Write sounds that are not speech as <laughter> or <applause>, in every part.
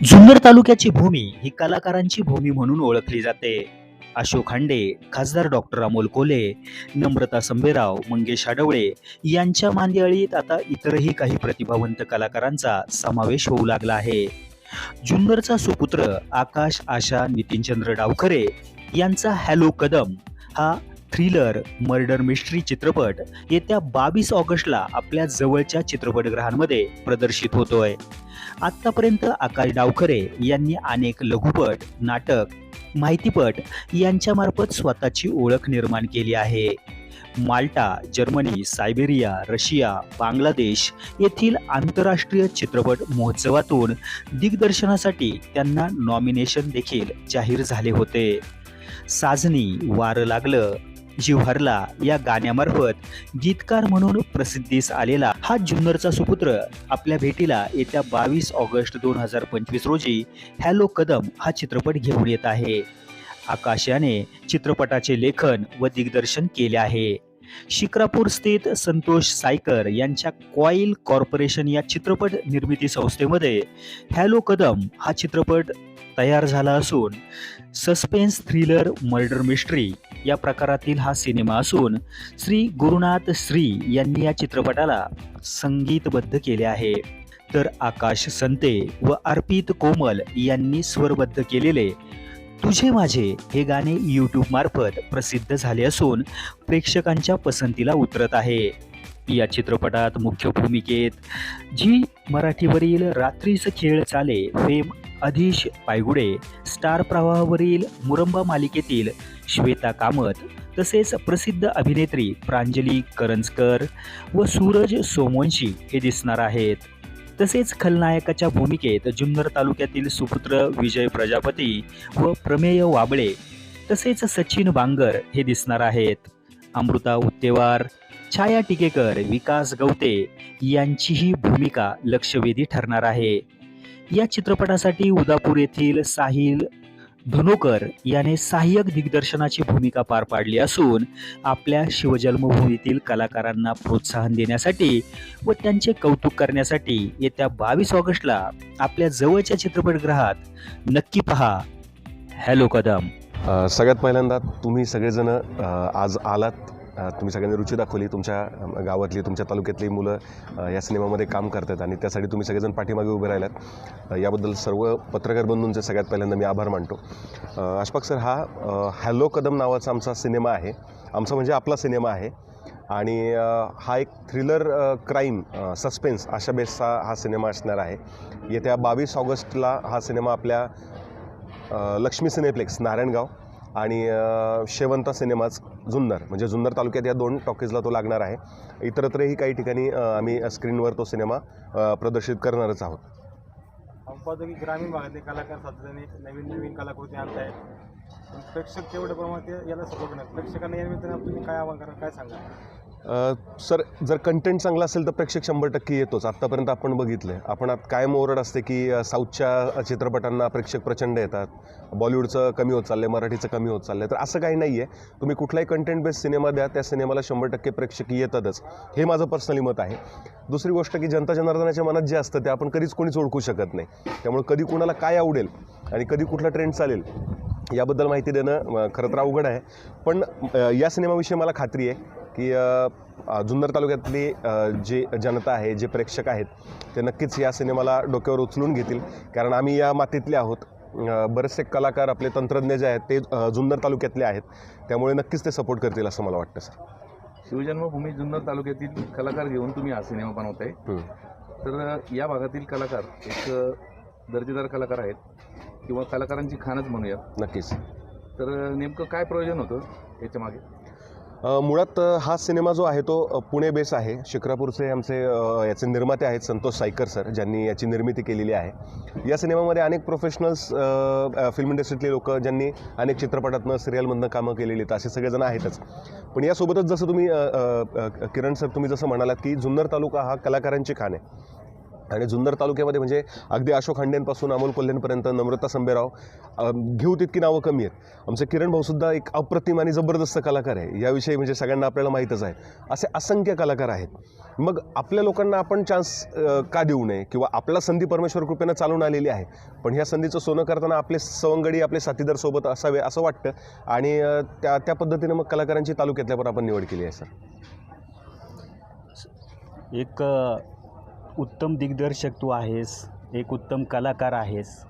जुन्नर तालुक्याची भूमी ही कलाकारांची भूमी म्हणून ओळखली जाते. अशोक हांडे खासदार डॉक्टर अमोल कोले नम्रता संबेराव मंगेश आडवळे यांच्या मांदियाळीत आता इतरही काही प्रतिभावंत कलाकारांचा समावेश होऊ लागला आहे. जुन्नरचा सुपुत्र आकाश आशा नितीनचंद्र डावखरे यांचा हॅलो कदम हा थ्रिलर मर्डर मिस्ट्री चित्रपट येत्या बावीस ऑगस्टला आपल्या जवळच्या चित्रपटगृहांमध्ये प्रदर्शित होतोय. आत्तापर्यंत आकाश डावखरे यांनी अनेक लघुपट नाटक माहितीपट यांच्यामार्फत स्वतःची ओळख निर्माण केली आहे. Malta Germany Siberia Russia Bangladesh येथील आंतरराष्ट्रीय चित्रपट महोत्सवातून दिग्दर्शनासाठी त्यांना नॉमिनेशन देखील जाहीर झाले होते. साजनी वारं लागलं जिव्हारला या गाण्यामार्फत गीतकार म्हणून प्रसिद्धीस आलेला हा जुन्नरचा सुपुत्र आपल्या भेटीला येत्या बावीस ऑगस्ट दोन हजार पंचवीस रोजी हॅलो कदम हा चित्रपट घेऊन येत आहे. आकाश याने चित्रपटाचे लेखन व दिग्दर्शन केले आहे. शिक्रापूर स्थित संतोष सायकर यांच्या कॉईल कॉर्पोरेशन या चित्रपट निर्मिती संस्थेमध्ये हॅलो कदम हा चित्रपट तयार झाला असून सस्पेन्स थ्रिलर मर्डर मिस्ट्री या प्रकारातील हा सिनेमा असून श्री गुरुनाथ श्री यांनी या चित्रपटाला संगीतबद्ध केले आहे. तर आकाश संते व अर्पित कोमल यांनी स्वरबद्ध केलेले तुझे माझे हे गाणे यूट्यूब मार्फत प्रसिद्ध झाले असून प्रेक्षकांच्या पसंतीला उतरत आहे. या चित्रपटात मुख्य भूमिकेत जी मराठीवरील रात्रीच खेळ चाले फेम अधीश पायगुडे स्टार प्रवाहावरील मुरंबा मालिकेतील श्वेता कामत तसेच प्रसिद्ध अभिनेत्री प्रांजली करंजकर व सूरज सोमवंशी हे दिसणार आहेत. तसेच खलनायकाच्या भूमिकेत जुन्नर तालुक्यातील सुपुत्र विजय प्रजापती व प्रमेय वाबळे तसेच सचिन बांगर हे दिसणार आहेत. अमृता उत्तेवार छाया टिकेकर विकास गवते यांचीही भूमिका लक्षवेधी ठरणार आहे. या चित्रपटासाठी उदापूर येथील साहिल धनोकर याने सहाय्यक दिग्दर्शनाची भूमिका पार पाडली असून आपल्या शिवजन्मभूमीतील कलाकारांना प्रोत्साहन देण्यासाठी व त्यांचे कौतुक करण्यासाठी येत्या बावीस ऑगस्टला आपल्या जवळच्या चित्रपटगृहात नक्की पहा. हॅलो कदम. सगळ्यात पहिल्यांदा तुम्ही सगळेजण आज आलात. तुम्ही सगळ्यांनी रुची दाखवली तुमच्या गावातली तुमच्या तालुक्यातली मुलं या सिनेमामध्ये काम करतात आणि त्यासाठी तुम्ही सगळेजण पाठीमागे उभे राहिलात. याबद्दल सर्व पत्रकार बंधूंचे सगळ्यात पहिल्यांदा मी आभार मानतो. अशफाक सर हा हॅलो कदम नावाचा आमचा सिनेमा आहे. आमचा म्हणजे आपला सिनेमा आहे. आणि हा एक थ्रिलर क्राईम सस्पेन्स अशा बेसचा हा सिनेमा असणार आहे. येत्या बावीस ऑगस्टला हा सिनेमा आपल्या लक्ष्मी सिनेप्लेक्स नारायणगाव आणि शेवंता सिनेमाज जुन्नर. म्हणजे जुन्नर तालुक्यात या दोन टॉकीजला तो लागणार आहे. इतरत्रही काही ठिकाणी आम्ही स्क्रीनवर तो सिनेमा प्रदर्शित करणारच आहोत. आपण ग्रामीण भागातले कलाकार सातत्याने नवीन नवीन कलाकृती आणत आहेत पण प्रेक्षक तेवढ्या प्रमाणात याला सपोर्ट नाही प्रेक्षकांना या निमित्ताने तुम्ही काय आव्हान करा काय सांगा सर जर कंटेंट चांगला असेल तर प्रेक्षक शंभर टक्के येतोच. आत्तापर्यंत आपण बघितलं आहे आपण आत कायम ओरड असते की साऊथच्या चित्रपटांना प्रेक्षक प्रचंड येतात. बॉलिवूडचं कमी होत चाललं आहे मराठीचं कमी होत चाललं आहे तर असं काही नाही आहे तुम्ही कुठलाही कंटेंट बेस्ड सिनेमा द्या त्या सिनेमाला शंभर टक्के प्रेक्षक येतातच. हे माझं पर्सनली मत आहे. दुसरी गोष्ट की जनता जनार्दनाच्या मनात जे असतं ते आपण कधीच कोणीच ओळखू शकत नाही. त्यामुळे कधी कुणाला काय आवडेल आणि कधी कुठला ट्रेंड चालेल याबद्दल माहिती देणं खरं तर अवघड आहे. पण या सिनेमाविषयी मला खात्री आहे. की जुन्नर तालुक्यातली जे जनता आहे जे प्रेक्षक आहेत ते नक्कीच या सिनेमाला डोक्यावर उचलून घेतील. कारण आम्ही या मातीतले आहोत. बरेचसे कलाकार आपले तंत्रज्ञ जे आहेत ते जुन्नर तालुक्यातले आहेत. त्यामुळे नक्कीच ते सपोर्ट करतील असं मला वाटतं सर. शिवजन्मभूमी जुन्नर तालुक्यातील कलाकार घेऊन तुम्ही हा सिनेमा बनवताय. तर या भागातील कलाकार एक दर्जेदार कलाकार आहेत किंवा कलाकारांची खाणच म्हणूया. नक्कीच. तर नेमकं काय प्रयोजन होतं याच्या मागे? अ, मुळात हा सिनेमा जो आहे तो पुणे बेस आहे. शिक्रापूरचे आमचे याचे निर्माते आहेत संतोष सायकर सर ज्यांनी याची निर्मिती केलेली आहे. या सिनेमामध्ये अनेक प्रोफेशनल्स फिल्म इंडस्ट्रीतले लोक ज्यांनी अनेक चित्रपटातनं सिरियलमधनं कामं केलेली आहेत असे सगळेजण आहेतच. पण यासोबतच जसं तुम्ही किरण सर तुम्ही जसं म्हणालात की जुन्नर तालुका हा कलाकारांची खाण आहे. आणि जुन्नर तालुक्यामध्ये म्हणजे अगदी अशोक खांडेंपासून अमोल कोल्हेंपर्यंत नम्रता संबेराव घेऊ तितकी नावं कमी आहेत. आमचे किरण भाऊसुद्धा एक अप्रतिम आणि जबरदस्त कलाकार आहे. याविषयी म्हणजे सगळ्यांना आपल्याला माहीतच आहे. असे असंख्य कलाकार आहेत. मग आपल्या लोकांना आपण चान्स का देऊ नये? किंवा आपला संधी परमेश्वर कृपेनं चालून आलेली आहे. पण ह्या संधीचं सोनं करताना आपले सवंगडी आपले साथीदार सोबत असावे असं वाटतं. आणि त्या त्या पद्धतीनं मग कलाकारांची तालुक्यातल्या पण आपण निवड केली आहे सर. एक उत्तम दिग्दर्शक तू आहेस एक उत्तम कलाकार आहेस.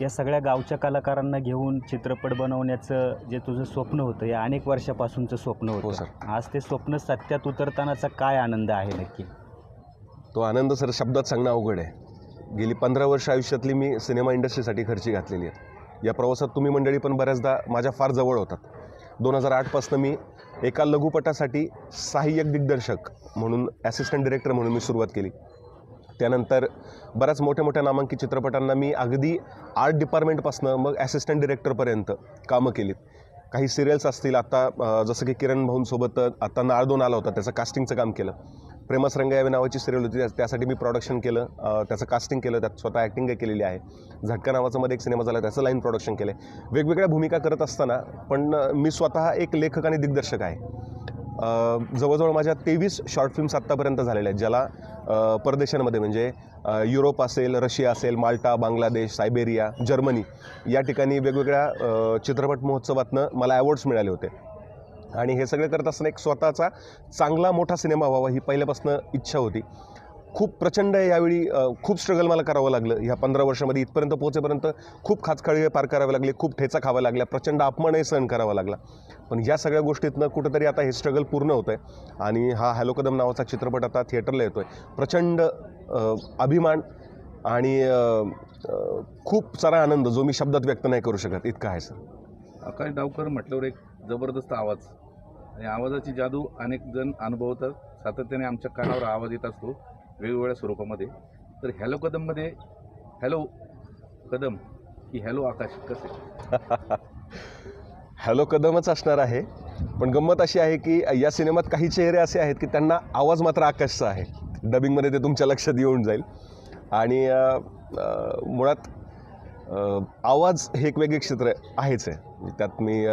या सगळ्या गावच्या कलाकारांना घेऊन चित्रपट बनवण्याचं जे तुझं स्वप्न होतं या अनेक वर्षापासूनचं स्वप्न हो, होतं. सर. आज ते स्वप्न सत्यात उतरतानाचा काय आनंद आहे नक्की? तो आनंद सर शब्दात सांगणं अवघड आहे. गेली पंधरा वर्ष आयुष्यातली मी सिनेमा इंडस्ट्रीसाठी खर्ची घातलेली आहे. या प्रवासात तुम्ही मंडळी पण बऱ्याचदा माझ्या फार जवळ होतात. दोन हजार आठपासनं मी एका लघुपटासाठी सहाय्यक दिग्दर्शक म्हणून ॲसिस्टंट डिरेक्टर म्हणून मी सुरुवात केली. त्यानंतर बऱ्याच मोठ्या मोठ्या नामांकित चित्रपटांना मी अगदी आर्ट डिपार्टमेंटपासनं मग ॲसिस्टंट डिरेक्टरपर्यंत कामं केलीत. काही सिरियल्स असतील आता जसं की किरण भाऊंसोबत आता नाळदोन आला होता त्याचं कास्टिंगचं काम केलं. प्रेमस रंग यावे नावाची सिरियल होती. त्या- त्यासाठी मी प्रोडक्शन केलं. त्याचं कास्टिंग केलं. त्यात स्वतः ॲक्टिंग केलेली आहे. झटका नावाचा मध्ये एक सिनेमा झाला. त्याचं लाईन प्रोडक्शन केलं वेगवेगळ्या भूमिका करत असताना पण मी स्वतः एक लेखक आणि दिग्दर्शक आहे. जवळजवळ माझ्या तेवीस शॉर्ट फिल्म्स आत्तापर्यंत झालेल्या आहेत ज्याला परदेशांमध्ये म्हणजे युरोप असेल रशिया असेल माल्टा बांगलादेश सायबेरिया जर्मनी या ठिकाणी वेगवेगळ्या चित्रपट महोत्सवातनं मला अवॉर्ड्स मिळाले होते. आणि हे सगळं करत असताना एक स्वतःचा चांगला मोठा सिनेमा व्हावा ही पहिल्यापासून इच्छा होती. खूप प्रचंड यावेळी खूप स्ट्रगल मला करावं लागलं. ह्या पंधरा वर्षामध्ये इथपर्यंत पोहोचेपर्यंत खूप खाचखाळी पार करावे लागले खूप ठेचा खावा लागल्या प्रचंड अपमानही सहन करावा लागला. पण या सगळ्या गोष्टीतनं कुठंतरी आता हे स्ट्रगल पूर्ण होतं आहे आणि हा हॅलो कदम नावाचा चित्रपट आता थिएटरला येतो आहे प्रचंड अभिमान आणि खूप सारा आनंद जो मी शब्दात व्यक्त नाही करू शकत. इतका आहे सर. आकाश डावकर म्हटल्यावर एक जबरदस्त आवाज. आणि आवाजाची जादू अनेक जण अनुभवतात. सातत्याने आमच्या कानावर आवाज येत असतो वेगवेगळ्या स्वरूपामध्ये. तर हॅलो कदममध्ये हॅलो कदम की हॅलो आकाश कसे? <laughs> हॅलो कदमच असणार आहे. पण गंमत अशी आहे की या सिनेमात काही चेहरे असे आहेत की त्यांना आवाज मात्र आकाशचा आहे. डबिंगमध्ये ते तुमच्या लक्षात येऊन जाईल. आणि मुळात आवाज हे एक वेगळे क्षेत्र आहेच आहे. त्यात मी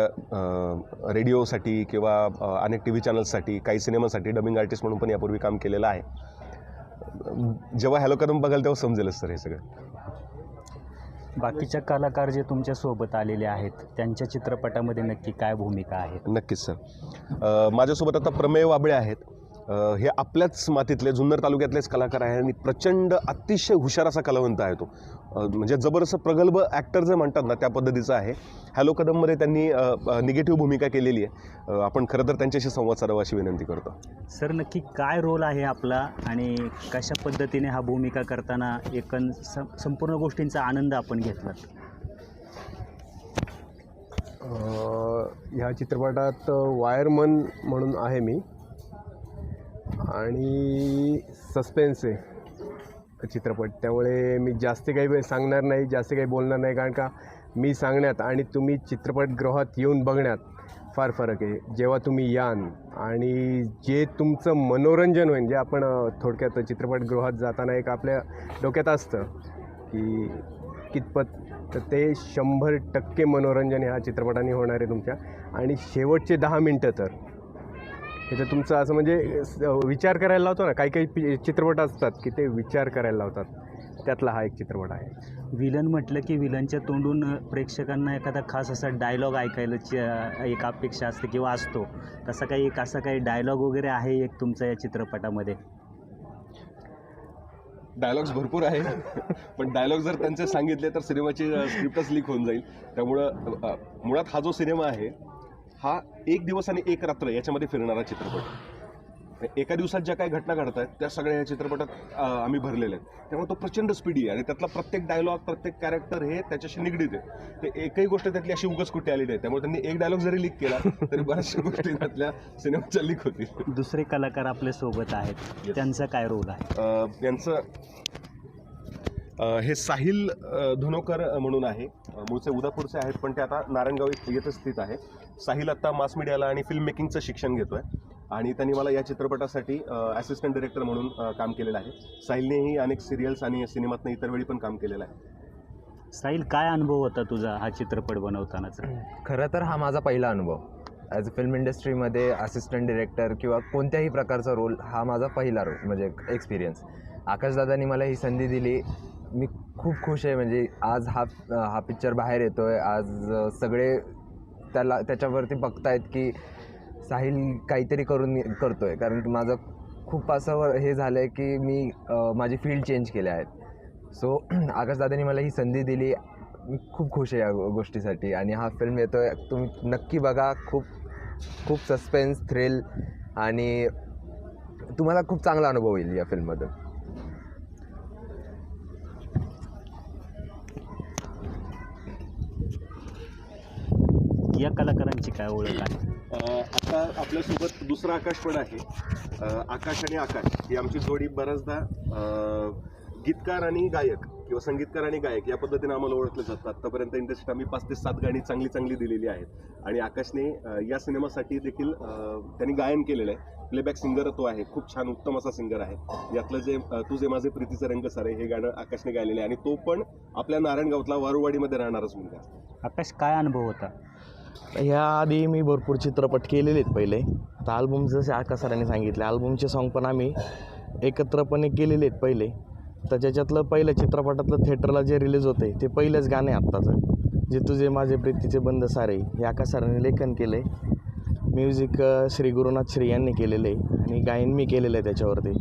रेडिओसाठी किंवा अनेक टी व्ही चॅनल्ससाठी काही सिनेमासाठी डबिंग आर्टिस्ट म्हणून पण यापूर्वी काम केलेलं आहे. जेव्हा हॅलो कदम बघाल तेव्हा समजेलच सर हे सगळं. बाकीच्या कलाकार जे तुमच्यासोबत आलेले आहेत त्यांच्या चित्रपटामध्ये नक्की काय भूमिका आहे नक्कीच सर. माझ्यासोबत आता प्रमेय वाबळे आहेत. हे आपल्याच मातीतले जुन्नर तालुक्यातलेच कलाकार आहे आणि प्रचंड अतिशय हुशार असा कलावंत आहे तो. म्हणजे जबरदस्त प्रगल्भ ॲक्टर जे म्हणतात ना त्या पद्धतीचा आहे. हॅलो कदममध्ये त्यांनी निगेटिव्ह भूमिका केलेली आहे. आपण खरं तर त्यांच्याशी संवाद साधावा अशी विनंती करतो. सर नक्की काय रोल आहे आपला आणि कशा पद्धतीने हा भूमिका करताना एकन सं संपूर्ण गोष्टींचा आनंद आपण घेतला अ, ह्या चित्रपटात वायरमन म्हणून आहे मी. आणि सस्पेन्स आहे चित्रपट. त्यामुळे मी जास्त काही वेळ सांगणार नाही जास्त काही बोलणार नाही कारण का मी सांगण्यात आणि तुम्ही चित्रपटगृहात येऊन बघण्यात फार फरक आहे. जेव्हा तुम्ही यान आणि जे तुमचं मनोरंजन होईल जे आपण थोडक्यात चित्रपटगृहात जाताना एक आपल्या डोक्यात असतं की कितपत तर ते शंभर टक्के मनोरंजन ह्या चित्रपटाने होणार आहे तुमच्या. आणि शेवटचे दहा मिनटं तर तर तुमचं असं म्हणजे स- विचार करायला लावतो ना काही काही पि- चित्रपट असतात की ते विचार करायला लावतात. त्यातला हा एक चित्रपट आहे. विलन म्हटलं की विलनच्या तोंडून प्रेक्षकांना एखादा खास असा डायलॉग ऐकायला च- एक अपेक्षा असते किंवा असतो. तसा काही एक असा काही डायलॉग वगैरे आहे एक तुमचा या चित्रपटामध्ये? डायलॉग्स भरपूर आहे <laughs> पण डायलॉग जर त्यांचे सांगितले तर सिनेमाची स्क्रिप्टच लीक होऊन जाईल. त्यामुळं मुळात हा जो सिनेमा आहे हा एक दिवस आणि एक रात्र याच्यामध्ये फिरणारा चित्रपट. एका दिवसात ज्या काही घटना घडत आहेत त्या सगळ्या या चित्रपटात आम्ही भरलेल्या आहेत. त्यामुळे तो प्रचंड स्पीडी आहे आणि त्यातला प्रत्येक डायलॉग प्रत्येक कॅरेक्टर हे त्याच्याशी निगडीत आहे. ते एकही गोष्ट त्यातली अशी उगच कुठे आली नाही. त्यामुळे त्यांनी एक डायलॉग जरी लीक केला तरी बऱ्याचशा गोष्टी त्यातल्या सिनेमाच्या लीक होतील. दुसरे कलाकार आपल्यासोबत आहेत. त्यांचा काय रोल आहे? अ, यांचं अ, हे साहिल धुनोकर म्हणून आहे. मूळचे उदापूरचे आहेत पण ते आता नारायणगाव येथेच स्थित आहे. साहिल आता मास मीडियाला आणि फिल्म मेकिंगचं शिक्षण घेतो आहे आणि त्यांनी मला या चित्रपटासाठी असिस्टंट डिरेक्टर म्हणून काम केलेलं आहे. साहिलनेही अनेक सिरियल्स आणि सिनेमातनं इतर वेळी पण काम केलेलं आहे. साहिल काय अनुभव होता तुझा हा चित्रपट बनवतानाचा? खरं तर हा माझा पहिला अनुभव. ॲज अ फिल्म इंडस्ट्रीमध्ये असिस्टंट डिरेक्टर किंवा कोणत्याही प्रकारचा रोल हा माझा पहिला रोल म्हणजे एक्सपिरियन्स आकाशदादांनी मला ही संधी दिली. मी खूप खुश आहे. म्हणजे आज हा हा पिक्चर बाहेर येतो आहे आज सगळे त्याला त्याच्यावरती बघतायत की साहिल काहीतरी करून करतो आहे कारण की माझं खूप असं हे झालं आहे की मी माझी फील्ड चेंज केले आहेत. सो <clears throat> आकाशदादांनी मला ही संधी दिली. मी खूप खुश आहे या गोष्टीसाठी. आणि हा फिल्म येतो आहे तुम्ही नक्की बघा. खूप खूप सस्पेन्स थ्रिल आणि तुम्हाला खूप चांगला अनुभव येईल या फिल्ममधून या कलाकारांची काय ओळख आहे? आता आपल्यासोबत दुसरा आकाश पण आहे. अ, आकाश आणि आकाश ही आमची जोडी बऱ्याचदा अ, गीतकार आणि गायक किंवा संगीतकार आणि गायक या पद्धतीने आम्हाला ओळखलं जातं आत्तापर्यंत इंडस्ट्रीत आम्ही पाच ते सात गाणी चांगली चांगली दिलेली आहेत. आणि आकाशने अ, या सिनेमासाठी देखील अ, त्यांनी गायन केलेलं आहे. प्लेबॅक सिंगर तो आहे. खूप छान उत्तम असा सिंगर आहे. यातलं जे अ, तुझे माझे प्रीतीचे रंग सारे हे गाणं आकाशने गायलेलं आहे. आणि तो पण आपल्या नारायणगावातला वारुवाडीमध्ये राहणारच मुलगा. आकाश काय अनुभव होता? ह्या आधी मी भरपूर चित्रपट केलेले आहेत पहिले. आता आल्बम जसे आका सरांनी सांगितले आल्बमचे सॉन्ग पण आम्ही एकत्रपणे केलेले आहेत पहिले. तर ज्याच्यातलं पहिलं चित्रपटातलं थिएटरला जे रिलीज होते ते पहिलंच गाणं आहे आत्ताचं जे तुझे माझे प्रीतीचे बंद सारे हे आका सरांनी लेखन केलं आहे म्युझिक श्री गुरुनाथ श्री यांनी केलेलं आहे आणि गायन मी केलेलं आहे त्याच्यावरती.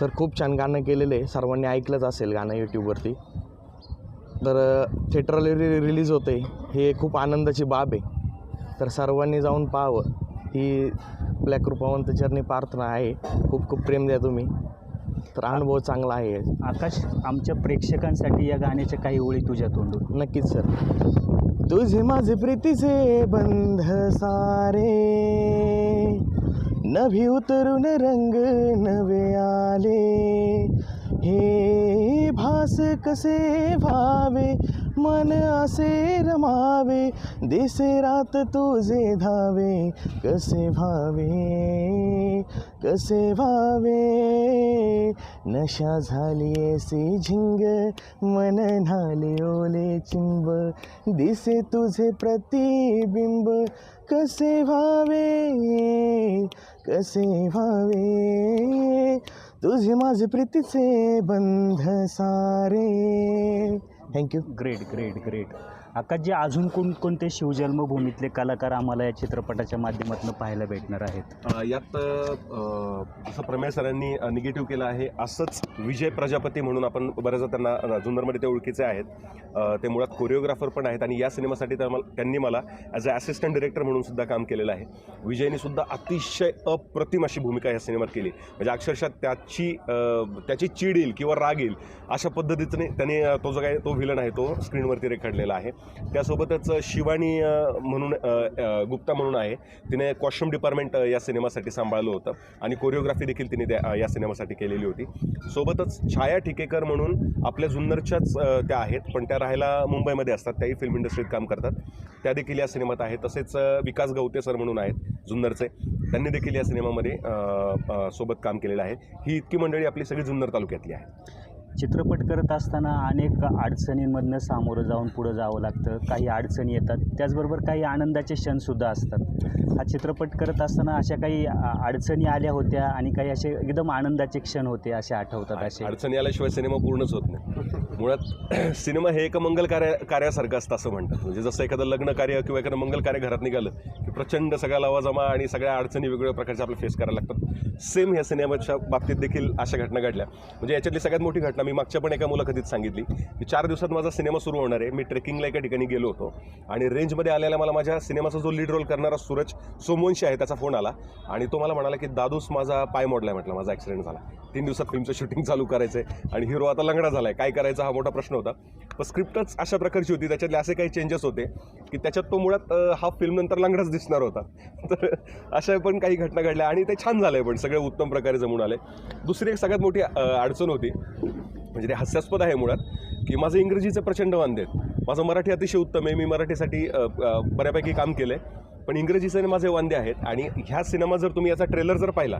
तर खूप छान गाणं केलेलं आहे सर्वांनी ऐकलंच असेल गाणं यूट्यूबवरती तर थिएटरला रिलीज होते हे खूप आनंदाची बाब आहे. तर सर्वांनी जाऊन पाहावं. ही आपल्या कृपावंत चरणी प्रार्थना आहे. खूप खूप प्रेम द्या तुम्ही. तर अनुभव चांगला आहे. आकाश आमच्या प्रेक्षकांसाठी या गाण्याच्या काही ओळी तुझ्या तोंडून. नक्कीच सर. तुझे माझे प्रीतीचे बंध सारे. नभी उतरून रंग नवे आले. हे भास कसे व्हावे? मन असे रमावे दिसे रात तुझे धावे. कसे व्हावे कसे व्हावे? नशा झाली ऐसी झिंग मन न्हाले ओले चिंब. दिसे तुझे प्रतिबिंब कसे व्हावे? कसे व्हावे? तुझे माझे प्रीतीचे बंध सारे. Thank you great great great Akash जे अजून कोणकोणते शिवजन्मभूमीतले कलाकार आम्हाला या चित्रपटाच्या माध्यमातून पाहायला भेटणार आहेत? अ, यात अ, जसं प्रमेय सरांनी निगेटिव्ह केलं आहे असंच विजय प्रजापती म्हणून आपण बऱ्याचदा त्यांना अ, जुन्नरमध्ये ते ओळखीचे आहेत. अ, ते मुळात कोरिओग्राफर पण आहेत आणि या सिनेमासाठी त्या मला- त्यांनी मला ॲज अ असिस्टंट डिरेक्टर म्हणून सुद्धा काम केलेलं आहे. विजयने सुद्धा अतिशय अप्रतिम अशी भूमिका या सिनेमात केली. म्हणजे अक्षरशः त्याची अ, त्याची चीड येईल किंवा राग येईल अशा पद्धतीने त्याने अ, तो जो काय तो व्हिलन आहे तो स्क्रीनवरती रेखाडलेला आहे. त्यासोबतच शिवानी म्हणून गुप्ता म्हणून आहे. तिने कॉस्ट्युम डिपार्टमेंट या सिनेमासाठी सांभाळलं होतं आणि कोरिओग्राफी देखील तिने त्या या सिनेमासाठी केलेली होती. सोबतच छाया ठिकेकर म्हणून आपल्या जुन्नरच्याच त्या आहेत पण त्या राहायला मुंबईमध्ये असतात. त्याही फिल्म इंडस्ट्रीत काम करतात. त्या देखील या सिनेमात आहेत. तसेच विकास गवते सर म्हणून आहेत जुन्नरचे. त्यांनी देखील या सिनेमामध्ये सोबत काम केलेलं आहे. ही इतकी मंडळी आपली सगळी जुन्नर तालुक्यातली आहे. चित्रपट करत असताना अनेक अडचणींमधनं सामोरं जाऊन पुढं जावं लागतं. काही अडचणी येतात. त्याचबरोबर काही आनंदाचे क्षणसुद्धा असतात. हा चित्रपट करत असताना अशा काही अडचणी आल्या होत्या आणि काही असे एकदम आनंदाचे क्षण होते असे आठवतात असे. अडचणी आल्याशिवाय सिनेमा पूर्णच होत नाही. मुळात <clears throat> सिनेमा हे एका मंगल कार्य कार्यासारखं असतं असं म्हणतात. म्हणजे जसं एखादं लग्न कार्य किंवा एखादं मंगल कार्य घरात निघालं प्रचंड सगळा लवाजमा आणि सगळ्या अडचणी वेगवेगळ्या प्रकारच्या आपल्याला फेस करायला लागतात. सेम ह्या सिनेमाच्या बाबतीत देखील अशा घटना घडल्या. म्हणजे याच्यातली सगळ्यात मोठी घटना मी मागच्या पण एका मुलाखतीत सांगितली. की चार दिवसात माझा सिनेमा सुरू होणार आहे. मी ट्रेकिंगला एका ठिकाणी गेलो होतो. आणि रेंजमध्ये आलेला मला माझ्या सिनेमाचा जो लीड रोल करणारा सूरज सोमवंशी आहे त्याचा फोन आला. आणि तो मला म्हणाला की दादूस माझा पाय मोडलाय म्हटलं. माझा ॲक्सिडेंट झाला. तीन दिवसात फिल्मचं शूटिंग चालू करायचं आहे आणि हिरो आता लंगडा झाला आहे काय करायचा हा मोठा प्रश्न होता. पण स्क्रिप्टच अशा प्रकारची होती. त्याच्यातले असे काही चेंजेस होते की त्याच्यात तो मुळात हा फिल्म नंतर लंगडाच दिसणार होता. तर अशा पण काही घटना घडल्या आणि ते छान झालं आहे पण सगळे उत्तम प्रकारे जमून आले. दुसरी एक सगळ्यात मोठी अडचण होती म्हणजे ते हास्यास्पद आहे मुळात की माझं इंग्रजीचं प्रचंड वांदे आहेत. माझं मराठी अतिशय उत्तम आहे. मी मराठीसाठी बऱ्यापैकी काम केलं आहे पण इंग्रजी सिनेमाचे वांदे आहेत आणि ह्या सिनेमा जर तुम्ही याचा ट्रेलर जर पाहिला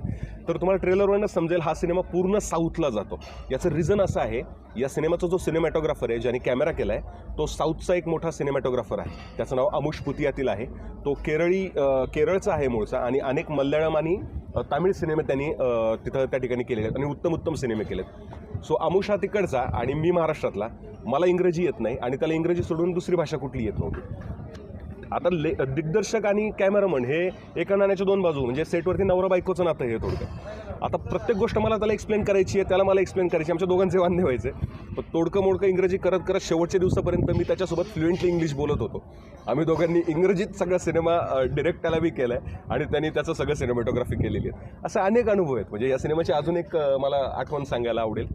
तर तुम्हाला ट्रेलरवरनं समजेल हा सिनेमा पूर्ण साऊथला जातो. याचं रिझन असं आहे या सिनेमाचा जो सिनेमॅटोग्राफर आहे ज्याने कॅमेरा केला आहे तो साऊथचा एक मोठा सिनेमॅटोग्राफर आहे. त्याचं नाव अमुष पुतियातील आहे. तो केरळी केरळचा आहे मूळचा आणि अनेक मल्याळम आणि तामिळ सिनेमे त्यांनी तिथं त्या ठिकाणी केलेले आहेत आणि उत्तम उत्तम सिनेमे केलेत. सो अमुष हा तिकडचा आणि मी महाराष्ट्रातला. मला इंग्रजी येत नाही आणि त्याला इंग्रजी सोडून दुसरी भाषा कुठली येत नव्हती. आता ले दिग्दर्शक आणि कॅमेरामन हे एका नाण्याच्या दोन बाजू म्हणजे सेटवरती नवरा बायकोचं नातं हे थोडक्यात आता प्रत्येक गोष्ट मला त्याला एक्सप्लेन करायची आहे त्याला मला एक्सप्लेन करायची आहे. आमच्या दोघांचे वांदे व्हायचे. पण तोडकं मोडकं इंग्रजी करत करत शेवटच्या दिवसापर्यंत मी त्याच्यासोबत फ्लुएंटली इंग्लिश बोलत होतो. आम्ही दोघांनी इंग्रजीत सगळा सिनेमा डिरेक्ट त्याला बी केला आहे आणि त्यांनी त्याचं सगळं सिनेमॅटोग्राफी केलेली आहे. असे अनेक अनुभव आहेत. म्हणजे या सिनेमाची अजून एक मला आठवण सांगायला आवडेल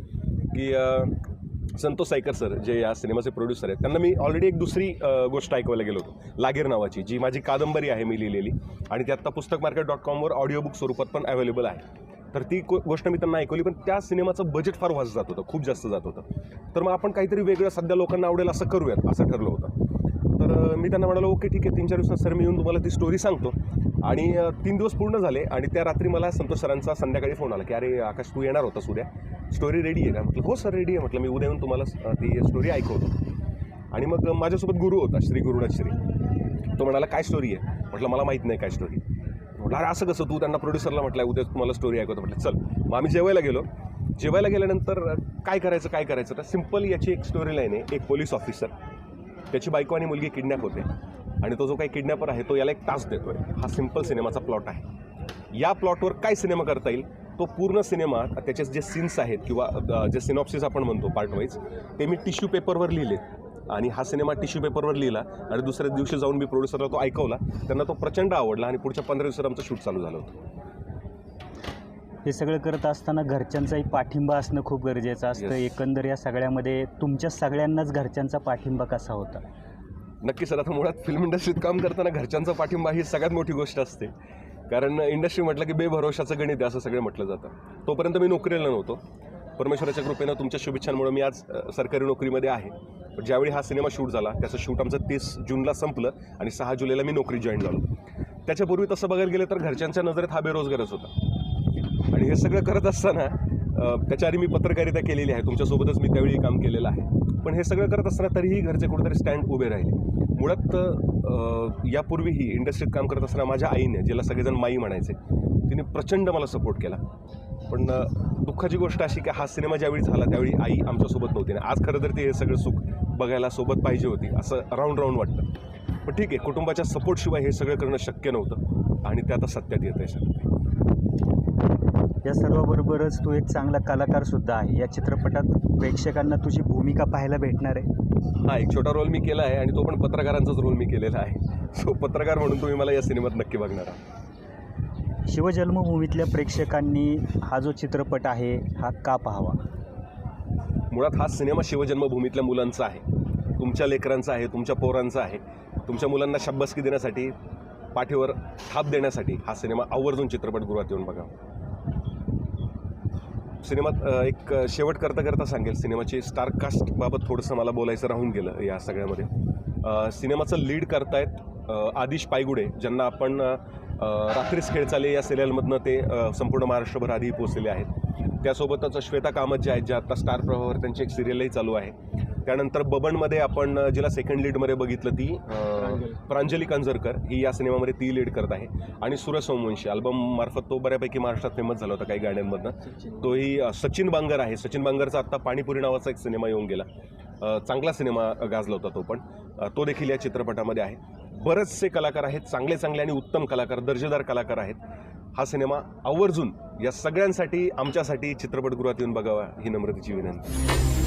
की संतोष सायकर सर जे या सिनेमाचे प्रोड्युसर आहेत त्यांना मी ऑलरेडी एक दुसरी गोष्ट ऐकवायला गेलो होतो. लागेर नावाची जी माझी कादंबरी आहे मी लिहिलेली. आणि ती आत्ता पुस्तक मार्केट डॉट कॉमवर ऑडिओ बुक स्वरूपात पण अवेलेबल आहे. तर ती गोष्ट मी त्यांना ऐकवली पण त्या सिनेमाचं बजेट फार वाज जात होतं खूप जास्त जात होतं. तर मग आपण काहीतरी वेगळं सध्या लोकांना आवडेल असं करूयात असं ठरलं होतं. तर मी त्यांना म्हणालो ओके ठीक आहे तीन चार दिवसात सर मी येऊन तुम्हाला ती स्टोरी सांगतो. आणि तीन दिवस पूर्ण झाले आणि त्या रात्री मला संतोष सरांचा संध्याकाळी फोन आला की अरे आकाश तू येणार होतास उद्या स्टोरी रेडी आहे का? म्हटलं हो सर रेडी आहे. म्हटलं मी उद्या येऊन तुम्हाला ती स्टोरी ऐकवतो. आणि मग माझ्यासोबत गुरु होता श्री गुरुनाथ श्री तो म्हणाला काय स्टोरी आहे? म्हटलं मला माहीत नाही काय स्टोरी म्हटलं अरे असं कसं? तू त्यांना प्रोड्युसरला म्हटलं उद्या तुम्हाला स्टोरी ऐकवतो. म्हटलं चल. मग आम्ही जेवायला गेलो. जेवायला गेल्यानंतर काय करायचं काय करायचं? तर सिंपल याची एक स्टोरी लाईन आहे. एक पोलीस ऑफिसर त्याची बायको आणि मुलगी किडनॅप होते. आणि तो जो काही किडनॅपर आहे तो याला एक टास्क देतोय. हा सिंपल सिनेमाचा प्लॉट आहे. या प्लॉटवर काय सिनेमा करता येईल? तो पूर्ण सिनेमा त्याचे जे सीन्स आहेत किंवा जे सिनॉप्सिस आपण म्हणतो पार्ट वाईज ते मी टिश्यू पेपरवर लिहिलेत आणि हा सिनेमा टिश्यू पेपरवर लिहिला आणि दुसऱ्या दिवशी जाऊन मी प्रोड्युसरला तो ऐकवला. त्यांना तो प्रचंड आवडला आणि पुढच्या पंधरा दिवसात आमचं शूट चालू झालं होतं. हे सगळं करत असताना घरच्यांचाही पाठिंबा असणं खूप गरजेचं असतं. Yes. एकंदर या सगळ्यामध्ये तुमच्या सगळ्यांनाच घरच्यांचा पाठिंबा कसा होता? नक्की सर आता मुळात फिल्म इंडस्ट्रीत काम करताना घरच्यांचा पाठिंबा ही सगळ्यात मोठी गोष्ट असते. कारण इंडस्ट्री म्हटलं की बेभरोशाचं गणित आहे असं सगळं म्हटलं जातं. तोपर्यंत मी नोकरीला नव्हतो. परमेश्वराच्या कृपेनं तुमच्या शुभेच्छांमुळे मी आज सरकारी नोकरीमध्ये आहे. ज्यावेळी हा सिनेमा शूट झाला त्याचं शूट आमचं तीस जूनला संपलं आणि सहा जुलैला मी नोकरी जॉईन झालो. त्याच्यापूर्वी तसं बघायला गेलं तर घरच्यांच्या नजरेत हा बेरोजगारच होता. आणि हे सगळं करत असताना त्याच्या आधी मी पत्रकारिता केलेली आहे. तुमच्यासोबतच मी त्यावेळी काम केलेलं आहे. पण हे सगळं करत असताना तरीही घरचे कुठेतरी स्टँड उभे राहिले. मुळात यापूर्वीही इंडस्ट्रीत काम करत असताना माझ्या आईने ज्याला सगळेजण माई म्हणायचे तिने प्रचंड मला सपोर्ट केला. पण दुःखाची गोष्ट अशी की हा सिनेमा ज्यावेळी झाला त्यावेळी आई आमच्यासोबत नव्हती आणि आज खरं तर ती हे सगळं सुख बघायला सोबत पाहिजे होती असं राऊंड राऊंड वाटतं. पण ठीक आहे कुटुंबाच्या सपोर्टशिवाय हे सगळं करणं शक्य नव्हतं आणि ते आता सत्यात येत आहे या सर्वाबरोबरच तू एक चांगला कलाकार सुद्धा आहे. या चित्रपटात प्रेक्षकांना तुझी भूमिका पाहायला भेटणार आहे. हा एक छोटा रोल मी केला आहे आणि तो पण पत्रकारांचाच रोल मी केलेला आहे. सो पत्रकार म्हणून तुम्ही मला या सिनेमात नक्की बघणार आहात. शिवजन्मभूमीतल्या प्रेक्षकांनी हा जो चित्रपट आहे हा का पाहावा? मुळात हा सिनेमा शिवजन्मभूमीतल्या मुलांचा आहे. तुमच्या लेकरांचा आहे तुमच्या पोरांचा आहे. तुमच्या मुलांना शाब्बासकी देण्यासाठी पाठीवर थाप देण्यासाठी हा सिनेमा आवर्जून चित्रपटगृहात येऊन बघा सिनेमात एक शेवट करता करता सांगेल. सिनेमाची स्टार कास्टबाबत थोडंसं मला बोलायचं राहून गेलं या सगळ्यामध्ये. सिनेमाचं लीड करतायत आदिश पायगुडे ज्यांना आपण रात्रीच खेळ चाले या सिरियलमधनं ते संपूर्ण महाराष्ट्रभर आधी पोचलेले आहेत. त्यासोबतच श्वेता कामत जे आहेत ज्या आता स्टार प्रवाहावर त्यांची एक सिरियलही चालू आहे. त्यानंतर बबनमध्ये आपण जिला सेकंड लीडमध्ये बघितलं ती प्रांजली. कांजरकर. ही या सिनेमामध्ये ती लीड करत आहे. आणि सुरज सोमवंशी. अल्बम मार्फत तो बऱ्यापैकी महाराष्ट्रात फेमस झाला होता काही गाण्यांमधनं. तोही सचिन बांगर आहे. सचिन बांगरचा आत्ता पाणीपुरी नावाचा एक सिनेमा येऊन गेला. चांगला सिनेमा गाजला होता तो पण. तो देखील या चित्रपटामध्ये आहे. बरेचसे कलाकार आहेत चांगले चांगले आणि उत्तम कलाकार दर्जेदार कलाकार आहेत. हा सिनेमा आवर्जून या सगळ्यांसाठी आमच्यासाठी चित्रपटगृहात येऊन बघावा ही नम्रतेची विनंती.